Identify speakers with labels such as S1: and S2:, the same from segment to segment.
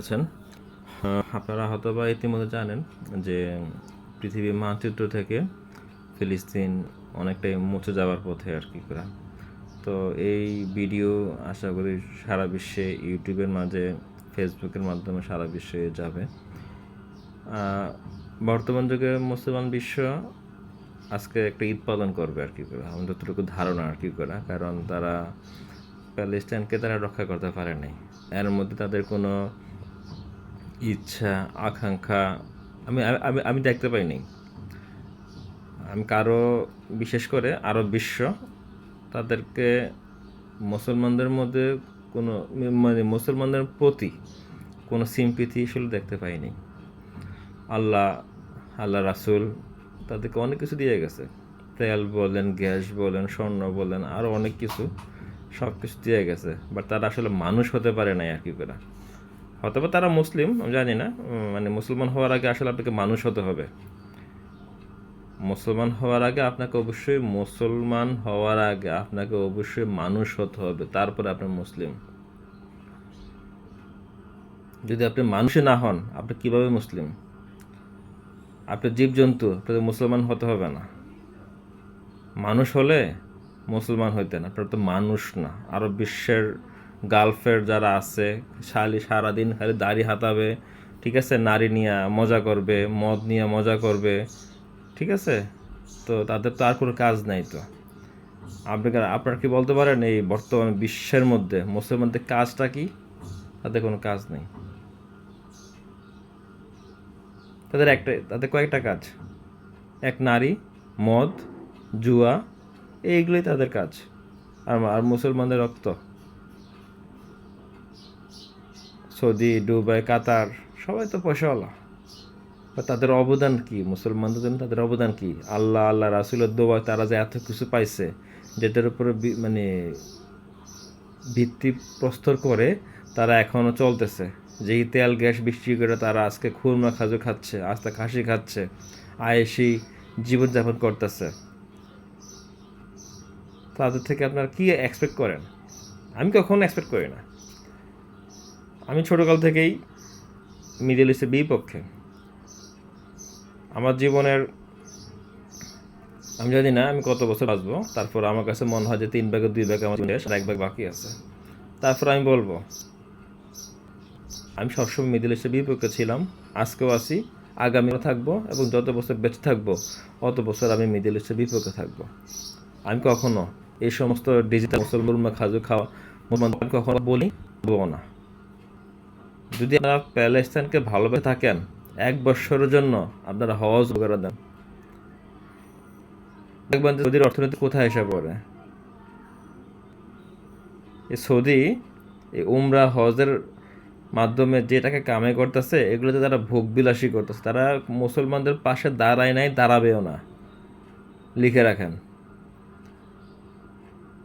S1: আছেন আপনারা হয়তো বা ইতিমধ্যে জানেন যে পৃথিবীর মানচিত্র থেকে ফিলিস্তিন অনেকটাই মুছে যাওয়ার পথে আর কি করা। তো এই ভিডিও আশা করি সারা বিশ্বে ইউটিউবের মাঝে ফেসবুকের মাধ্যমে সারা বিশ্বে যাবে। বর্তমান যুগে মুসলমান বিশ্ব আজকে একটা ঈদ পালন করবে আর কি করে। আমার যতটুকু ধারণা আর কি করা কারণ তারা প্যালেস্টাইনকে তারা রক্ষা করতে পারে নাই। এর মধ্যে তাদের কোনো ইচ্ছা, আকাঙ্ক্ষা, আমি আমি আমি দেখতে পাইনি। আমি কারও, বিশেষ করে আরব বিশ্ব, তাদেরকে মুসলমানদের মধ্যে কোনো মানে মুসলমানদের প্রতি কোনো সিম্পিথি আসলে দেখতে পাইনি। আল্লাহ আল্লাহ রাসুল তাদেরকে অনেক কিছু দিয়ে গেছে। তেল বলেন, গ্যাস বলেন, স্বর্ণ বলেন আরও অনেক কিছু সব কিছু দিয়ে গেছে। বাট তারা আসলে মানুষ হতে পারে নাই আর কি করে হয়তো তারা মুসলিম, আমি জানি না। মানে মুসলমান হওয়ার আগে আসলে আপনাকে মানুষ হতে হবে। মুসলমান হওয়ার আগে আপনাকে অবশ্যই মুসলমান হওয়ার আগে আপনাকে অবশ্যই মানুষ হতে হবে, তারপরে আপনি মুসলিম। যদি আপনি মানুষই না হন, আপনি কীভাবে মুসলিম? আপনি জীবজন্তু আপনাদের মুসলমান হতে হবে না। মানুষ হলে মুসলমান হইতেন আপনার তো মানুষ না। আরও বিশ্বের গালফের যারা আছে, শালি সারাদিন খালি দাড়ি হাতাবে, ঠিক আছে? নারী নিয়ে মজা করবে, মদ নিয়ে মজা করবে, ঠিক আছে? তো তাদের তো আর কোনো কাজ নাই তো। আপনি আপনারা কি বলতে পারেন এই বর্তমান বিশ্বের মধ্যে, মুসলমানদের কাজটা কি? তাদের কোনো কাজ নেই। তাদের একটা, তাদের কয়েকটা কাজ। এক নারী, মদ, জুয়া, এইগুলোই তাদের কাজ। আর আর মুসলমানদের রক্ত। সৌদি, দুবাই, কাতার, সবাই তো পয়সাওয়ালা। বা তাদের অবদান কি? মুসলমানদের জন্য তাদের অবদান কি? আল্লাহ আল্লাহ, রাসুলের দোয়া তারা যে এত কিছু পাইছে, যেটার উপরে মানে ভিত্তি প্রস্তর করে তারা এখনও চলতেছে। যেই তেল, গ্যাস, বৃষ্টি করে তারা আজকে খুরমা খাজু খাচ্ছে, আস্তে খাসি খাচ্ছে আয়েসি জীবনযাপন করতেছে। তাদের থেকে আপনারা কি এক্সপেক্ট করেন? আমি কখনো এক্সপেক্ট করি না। আমি ছোটোকাল থেকেই মিডল ইস্টের বিপক্ষে। আমার জীবনের আমি জানি না আমি কত বছর বাঁচবো। তারপর আমার কাছে মনে হয় যে তিন ভাগে দুই ভাগে আমার শেষ, এক ভাগ বাকি আছে। তারপর আমি বলব আমি সবসময় মিডল ইস্টের বিপক্ষে ছিলাম। আজকেও আছি আগামীও থাকব এবং যত বছর বেঁচে থাকব অত বছর আমি মিডল ইস্টের বিপক্ষে থাকব। আমি কখনো এই সমস্ত ডিজিটাল মুসলমান খাজু খাওয়া মুসলমান কখনো বলি বলব না। যদি আপনারা প্যালেস্তাইনকে ভালোবেসে থাকেন এক বৎসরের জন্য আপনারা হজ করে দেন। দেখবেন যে সৌদির অর্থনীতি কোথায় এসে পড়ে। এই সৌদি এই উমরা হজের মাধ্যমে যে টাকা কামাই করতেছে, এগুলোতে তারা ভোগ বিলাসী করতেছে। তারা মুসলমানদের পাশে দাঁড়ায় নাই, দাঁড়াবেও না। লিখে রাখেন।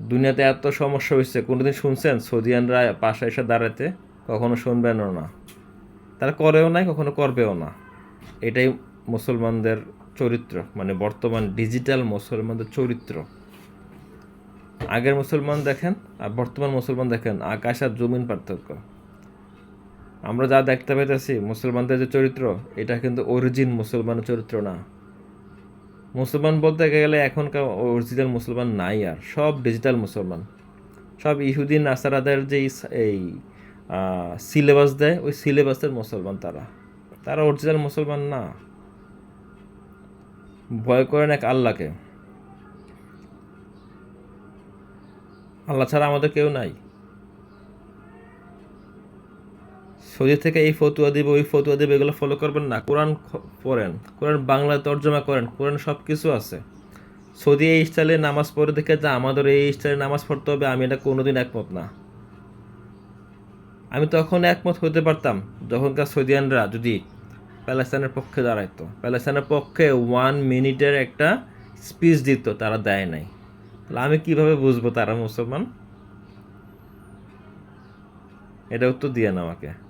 S1: দুনিয়াতে এত সমস্যা হয়েছে, কোনোদিন শুনছেন সৌদিয়ানরা পাশে এসে দাঁড়াতে কখনো শুনবেনও না। তারা করেও নাই, কখনো করবেও না। এটাই মুসলমানদের চরিত্র মানে বর্তমান ডিজিটাল মুসলমানদের চরিত্র। আগের মুসলমান দেখেন আর বর্তমান মুসলমান দেখেন, আকাশ আর জমিন পার্থক্য। আমরা যা দেখতে পাইতেছি, মুসলমানদের যে চরিত্র, এটা কিন্তু অরিজিন মুসলমানের চরিত্র না। মুসলমান বলতে গেলে এখনকার অরিজিনাল মুসলমান নাই আর, সব ডিজিটাল মুসলমান। সব ইহুদি, নাসারাদের যে এই সিলেবাস দেয়, ওই সিলেবাসের মুসলমান তারা। তারা অরিজিনাল মুসলমান না। ভয় করেন এক আল্লাহকে। আল্লাহ ছাড়া আমাদের কেউ নাই। সৌদি থেকে এই ফতুয়া দিবে, ওই ফতুয়া দিবে, এগুলো ফলো করবেন না। কোরআন পড়েন। কোরআন বাংলা তর্জমা করেন। কোরআন সব কিছু আছে। সৌদি এই স্টাইলে নামাজ পড়ে দেখে যে আমাদের এই স্টাইলে নামাজ পড়তে হবে, আমি এটা কোনোদিন একমত না। আমি তখন একমত হতে পারতাম যখনকার সৌদিয়ানরা যদি প্যালেস্তানের পক্ষে দাঁড়াইতো। প্যালেস্তানের পক্ষে ওয়ান মিনিটের একটা স্পিচ দিত, তারা দেয় নাই। তাহলে আমি কীভাবে বুঝব তারা মুসলমান? এটা উত্তর দিয়ে না আমাকে।